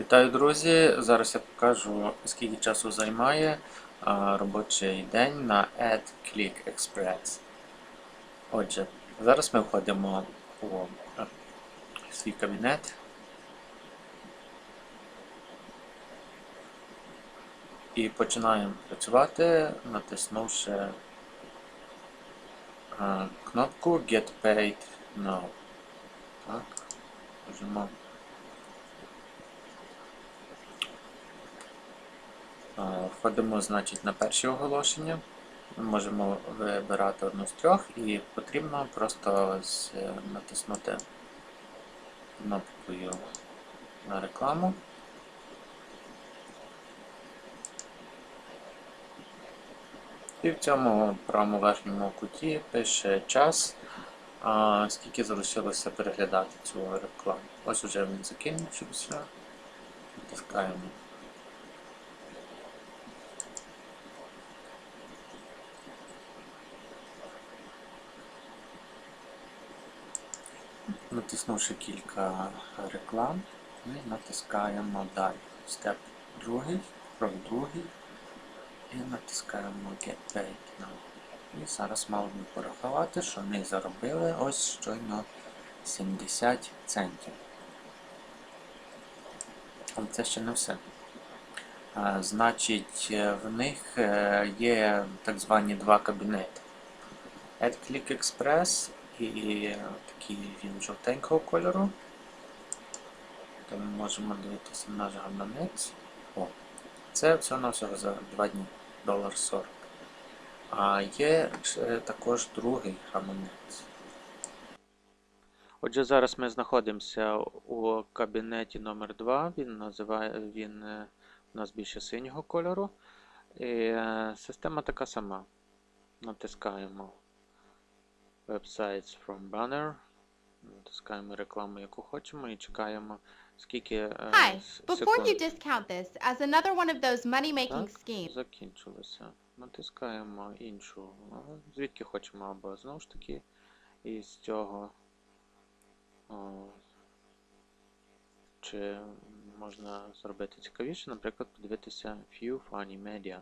Вітаю, друзі! Зараз я покажу, скільки часу займає робочий день на AdClick Express. Отже, зараз ми входимо у е, свій кабінет. І починаємо працювати, натиснувши е, кнопку Get Paid Now. Так, нажимаємо. Входимо, значить, на перші оголошення. Ми можемо вибирати одну з трьох і потрібно просто натиснути кнопкою на рекламу. І в цьому правому верхньому куті пише час, скільки залишилося переглядати цю рекламу. Ось уже він закінчився. Натискаємо Натиснувши кілька реклам, ми натискаємо далі. Степ другий, крок другий. І натискаємо Get Paid Now. І зараз мало порахувати, що ми заробили ось щойно 70 центів. Але це ще не все. Значить, е, в них е, є так звані два кабінети. AdClick Express і такий він жовтенького кольору. То ми можемо дивитися наш гаманець. О, це всього на всього за 2 дні. Долар 40. А є також другий гаманець. Отже, зараз ми знаходимося у кабінеті номер 2 Він називає він е, у нас більше синього кольору. І е, система така сама. Натискаємо Websites from banner. Натискаємо рекламу, яку хочемо, і чекаємо, скільки е, Hi, before you discount this as another one of those money making schemes, закінчилося. Натискаємо іншу, звідки хочемо, або знову ж таки із цього. о, Чи можна зробити цікавіше, наприклад, подивитися Few Funny Media.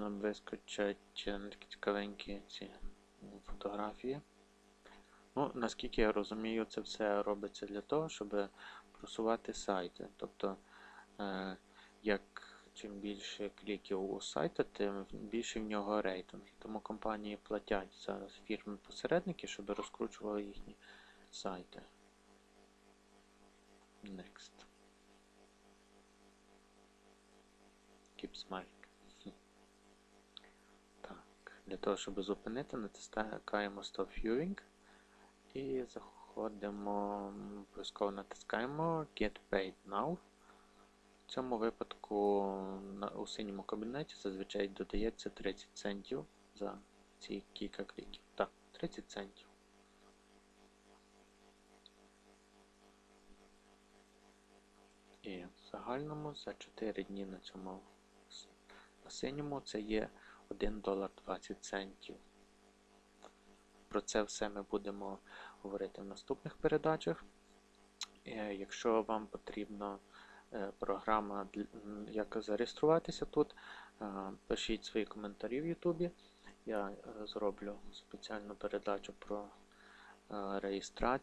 Нам вискочать е, такі цікавенькі ці фотографії. Ну, наскільки я розумію, це все робиться для того, щоб просувати сайти. Тобто, е, як чим більше кліків у сайта, тим більше в нього рейтинг. Тому компанії платять зараз фірми-посередники, щоб розкручували їхні сайти. Next. Keep smiling. Для того, щоб зупинити, натискаємо Stop Viewing. І заходимо, обов'язково натискаємо Get Paid Now. В цьому випадку у синьому кабінеті зазвичай додається 30 центів за ці кілька кліків. Так, 30 центів. І в загальному за 4 дні на цьому на синьому це є 1 долар 20 центів. Про це все ми будемо говорити в наступних передачах. Е, Якщо вам потрібна е, програма, як зареєструватися тут, е, пишіть свої коментарі в Ютубі. Я зроблю спеціальну передачу про реєстрацію.